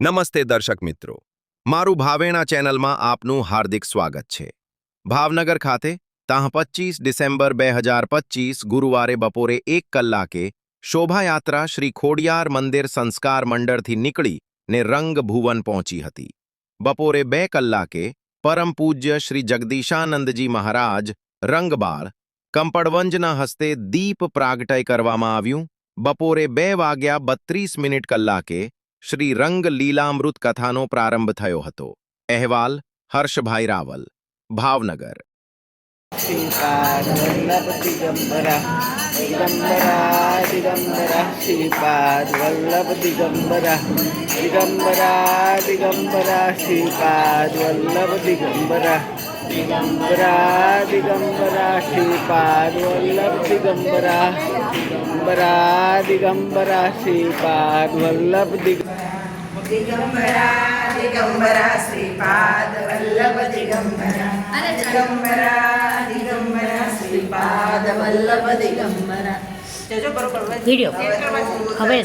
નમસ્તે દર્શક મિત્રો. મારું ભાવેણા ચેનલમાં આપનું હાર્દિક સ્વાગત છે. ભાવનગર ખાતે તાહ પચીસ ડિસેમ્બર બે હજાર પચીસ ગુરુવારે બપોરે એક કલાકે શોભાયાત્રા શ્રી ખોડિયાર મંદિર સંસ્કાર મંડળથી નીકળી ને રંગભુવન પહોંચી હતી. બપોરે બે કલાકે પરમ પૂજ્ય શ્રી જગદીશાનંદજી મહારાજ રંગબાળ કંપડવંજના હસ્તે દીપ પ્રાગટય કરવામાં આવ્યું. બપોરે બે વાગ્યા બત્રીસ મિનિટ કલાકે શ્રી રંગ લીલામૃત કથાનો પ્રારંભ થયો હતો. અહેવાલ, હર્ષભાઈ રાવલ, ભાવનગર. દિગંબરા દિગંબરા, શ્રીપાદ વલ્લભ દિગંબરા. દિગંબરા દિગંબરા શ્રીપાદ વલ્લભ દિગંબરા દિગંબરા દિગંબરા શ્રીપાદ વલ્લભ દિગંબરા દિગંબરા શ્રીપાદ વલ્લભ દિગ દિગંબરા દિગંબરા દિગંબરા શ્રીપાદ વલ્લભ દિગંબરા વિડિયો હવે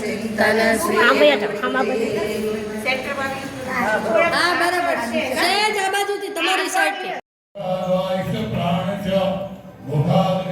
આમ ગયા આમ આ બાજુ. હા બરાબર છે સહેજ આ બાજુથી તમારી સાઈડથી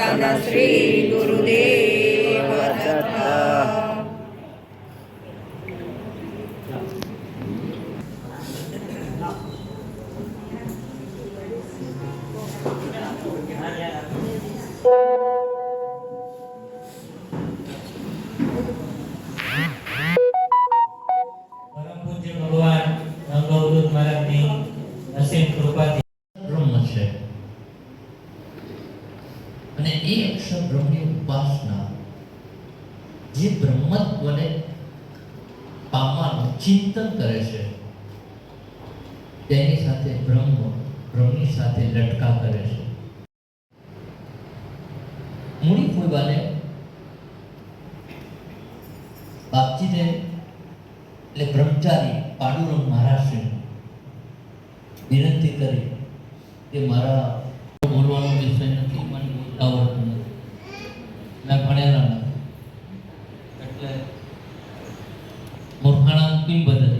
ચિંતન શ્રી ગુરુદેવ દત્ત પરમ પૂજ્ય ભગવાન ગંગોદૂત મહારાજની અસીમ કૃપાથી બ્રહ્મ છે અને એ અક્ષર બ્રહ્મની ઉપાસના જે બ્રહ્મત્વને પામવાનું ચિંતન કરે છે, તેની સાથે બ્રહ્મ બ્રહ્મની સાથે લટકા કરે છે. મૂડી ફૂલવાને બાપજીને એટલે બ્રહ્મચારી પાડુરંગ મહારાજશ્રી વિનંતી કરી કે મારા બોલવાનો વિષય கவர் நான் பணியாளர் கட்டில் முர்ஹனாவுக்கும் பதில்